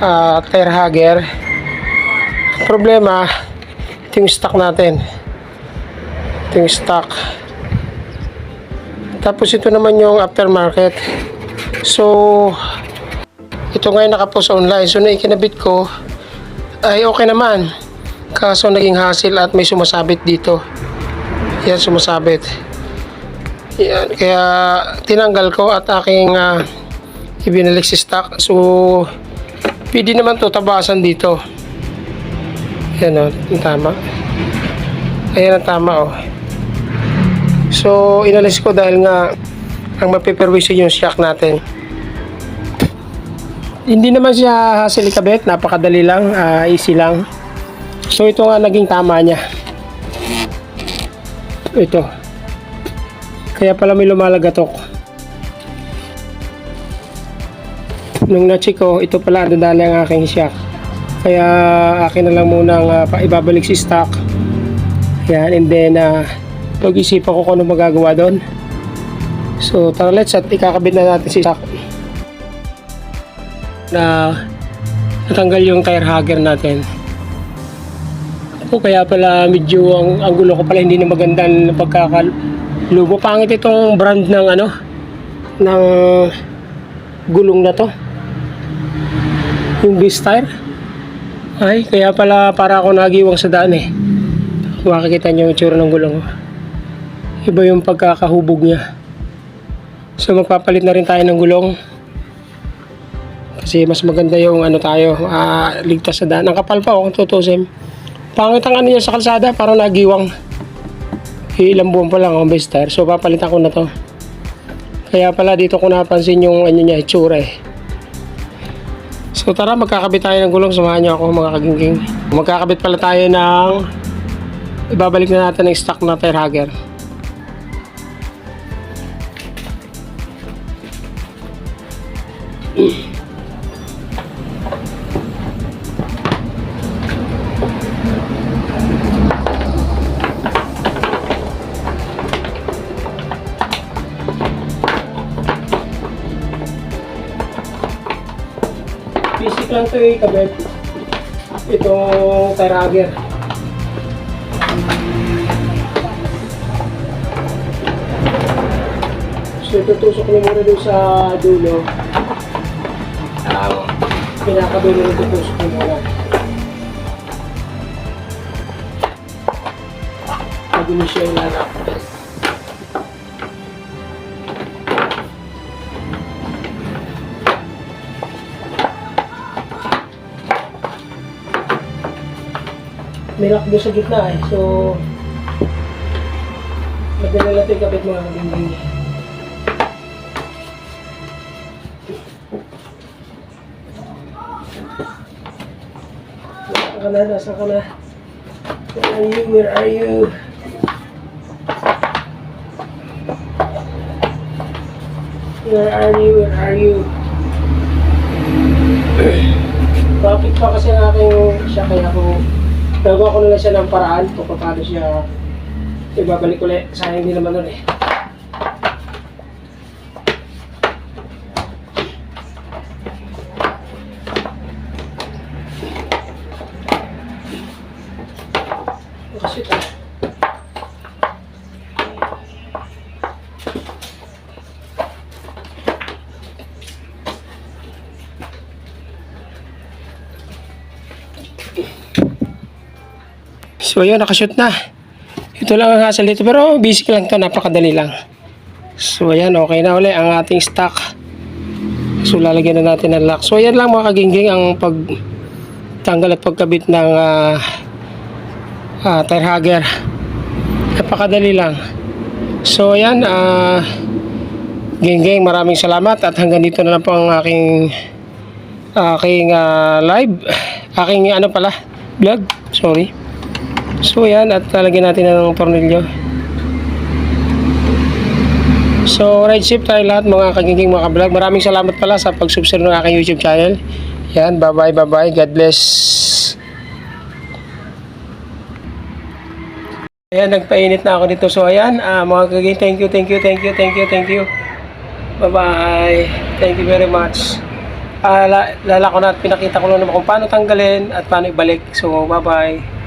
uh, tire hugger. Problema, ito yung stock natin. Ito yung stock. Tapos ito naman yung aftermarket. So, ito ngayon nakapost online. So, na ikinabit ko, ay okay naman. Kaso naging hassle at may sumasabit dito. Yan, sumasabit. Yan, kaya tinanggal ko at aking uh, ibinalik si stock. So, pwede naman to tabasan dito. Yan o, yung tama. Ayan ang tama o. So, inalis ko dahil nga ang mapiperwisyo yung shock natin. Hindi naman siya hassle ikabit, napakadali lang, ah, easy lang. So, ito nga naging tama niya. Ito. Kaya pala may lumalagatok. Nung na-check ko, ito pala dadali ang aking shock. Kaya akin na lang muna uh, ibabalik si stock. Yan, and then uh, pag-isipan ko kung ano magagawa doon. So, tara let's at ikakabit na natin si stock. Na natanggal yung tire hugger natin. O kaya pala medyo ang, ang gulo ko pala hindi na maganda na pagkakalubo. Pangit itong brand ng ano ng gulong na to. Yung Beast tire. Ay, kaya pala para ako nagiwang sa daan eh. Makikita niyo yung itsura ng gulong. Iba yung pagkakahubog niya. So magpapalit na rin tayo ng gulong. Kasi mas maganda yung ano tayo, ah, ligtas sa daan. Ang kapal pa oh, kung tutusin. Pangit ang ano niya sa kalsada, parang nagiwang. Eh, ilang buwan pa lang ang best tire. So papalitan ko na to. Kaya pala dito ko napansin yung ano niya, itsura eh. So tara, magkakabit tayo ng gulong. Samahan niyo ako mga kagingking. Magkakabit pala tayo ng... Ibabalik na natin ng stock na tire hugger. Lang to eh, kabet. Itong tire hugger. So tutusok niyo muna dun sa dulo. Ang pinakadulo na tutusok niyo muna. Bago niyo siya May doon sa gitna eh. So, madala yung kapit mga kabimbing. Nasaan ka na? Nasaan ka na? Where are you? Where are you? Where are you? Where are you? Bakit pa kasi ang aking siya kaya ko nagawa ko na lang siya ng paraan kung paano siya ibabalik ulit. Sayang din naman nun eh. So ayun, nakashoot na. Ito lang ang hassle dito. Pero basic lang to napakadali lang. So ayan, okay na uli ang ating stock. So lalagyan na natin ng lock. So ayan lang mga kagingging ang pag tanggal at pagkabit ng ah ah, tire hugger. Napakadali lang. So ayan, ah Genggeng, maraming salamat at hanggang dito na lang po ang aking aking ah, live. Aking ano pala, vlog. Sorry. So yan, at lalagyan natin na ng tornilyo. So, ride safe tayo lahat mga kagiging mga kablog. Maraming salamat pala sa pag-subscribe ng aking YouTube channel. Yan, bye-bye, bye-bye. God bless. Ayan, nagpainit na ako dito. So, ayan, ah, mga kagiging, thank you, thank you, thank you, thank you, thank you. Bye-bye. Thank you very much. La- lala ko na at pinakita ko lang naman kung paano tanggalin at paano ibalik. So, bye-bye.